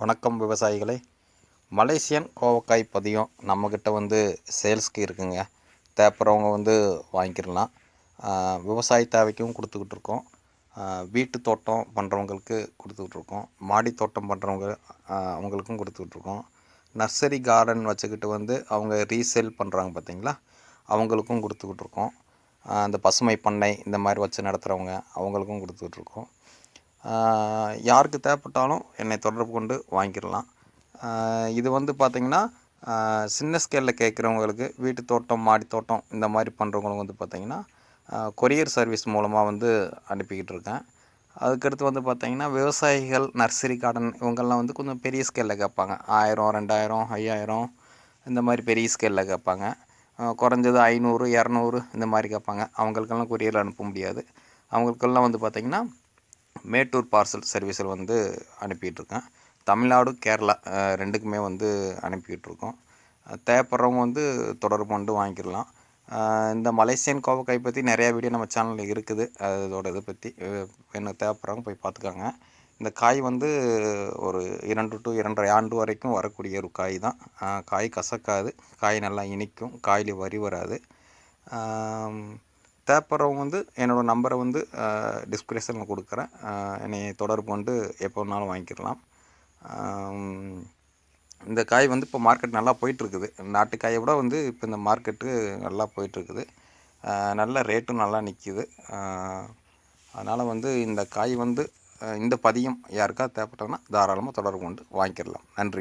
வணக்கம் விவசாயிகளே. மலேசியன் கோவக்காய் பதியம் நம்மக்கிட்ட வந்து சேல்ஸ்க்கு இருக்குங்க. தேப்புறவங்க வந்து வாங்கிக்கிடலாம். விவசாய தேவைக்கும் கொடுத்துக்கிட்டு இருக்கோம். வீட்டு தோட்டம் பண்ணுறவங்களுக்கு கொடுத்துக்கிட்டு இருக்கோம். மாடி தோட்டம் பண்ணுறவங்க அவங்களுக்கும் கொடுத்துக்கிட்டு இருக்கோம். நர்சரி கார்டன் வச்சுக்கிட்டு வந்து அவங்க ரீசேல் பண்ணுறாங்க பார்த்தீங்களா? அவங்களுக்கும் கொடுத்துக்கிட்டு இருக்கோம். அந்த பசுமை பண்ணை இந்த மாதிரி வச்சு நடத்துகிறவங்க அவங்களுக்கும் கொடுத்துக்கிட்டு இருக்கோம். யாருக்கு தேவைப்பட்டாலும் என்னை தொடர்பு கொண்டு வாங்கிடலாம். இது வந்து பார்த்திங்கன்னா சின்ன ஸ்கேலில் கேட்குறவங்களுக்கு வீட்டு தோட்டம் மாடி தோட்டம் இந்த மாதிரி பண்ணுறவங்களுக்கு வந்து பார்த்திங்கன்னா கொரியர் சர்வீஸ் மூலமாக வந்து அனுப்பிக்கிட்டு இருக்கேன். அதுக்கடுத்து வந்து பார்த்திங்கன்னா விவசாயிகள் நர்சரி கார்டன் இவங்கெல்லாம் வந்து கொஞ்சம் பெரிய ஸ்கேலில் கேட்பாங்க. ஆயிரம் ரெண்டாயிரம் ஐயாயிரம் இந்த மாதிரி பெரிய ஸ்கேலில் கேட்பாங்க. குறைஞ்சது ஐநூறு இரநூறு இந்த மாதிரி கேட்பாங்க. அவங்களுக்கெல்லாம் கொரியரில் அனுப்ப முடியாது. அவங்களுக்கெல்லாம் வந்து பார்த்திங்கன்னா மேட்டூர் பார்சல் சர்வீஸில் வந்து அனுப்பிகிட்ருக்கேன் தமிழ்நாடு கேரளா ரெண்டுக்குமே வந்து அனுப்பிக்கிட்டுருக்கோம் தேவைப்படுறவங்க வந்து தொடர்பு கொண்டு வாங்கிக்கலாம். இந்த மலேசியன் கோவக்காய் பற்றி நிறையா வீடியோ நம்ம சேனலில் இருக்குது. அதோட இதை பற்றி என்ன தேவைப்படுறவங்க போய் பார்த்துக்கோங்க. இந்த காய் வந்து ஒரு இரண்டு டு இரண்டரை ஆண்டு வரைக்கும் வரக்கூடிய ஒரு காய் தான். காய் கசக்காது. காய் நல்லா இனிக்கும். காயில் வரி வராது. தேவைப்படுறவங்க வந்து என்னோடய நம்பரை வந்து டிஸ்கிரிப்ஷனில் கொடுக்குறேன். என்னை தொடர்பு கொண்டு எப்போ வேணாலும் வாங்கிக்கலாம். இந்த காய் வந்து இப்போ மார்க்கெட் நல்லா போயிட்டுருக்குது. நாட்டுக்காயை விட வந்து இப்போ இந்த மார்க்கெட்டு நல்லா போயிட்டுருக்குது. நல்ல ரேட்டும் நல்லா நிற்கிது அதனால் வந்து இந்த காய் வந்து இந்த பதியம் யாருக்காவது தேவைப்பட்டோன்னா தாராளமாக தொடர்பு கொண்டு வாங்கிக்கிடலாம் நன்றி.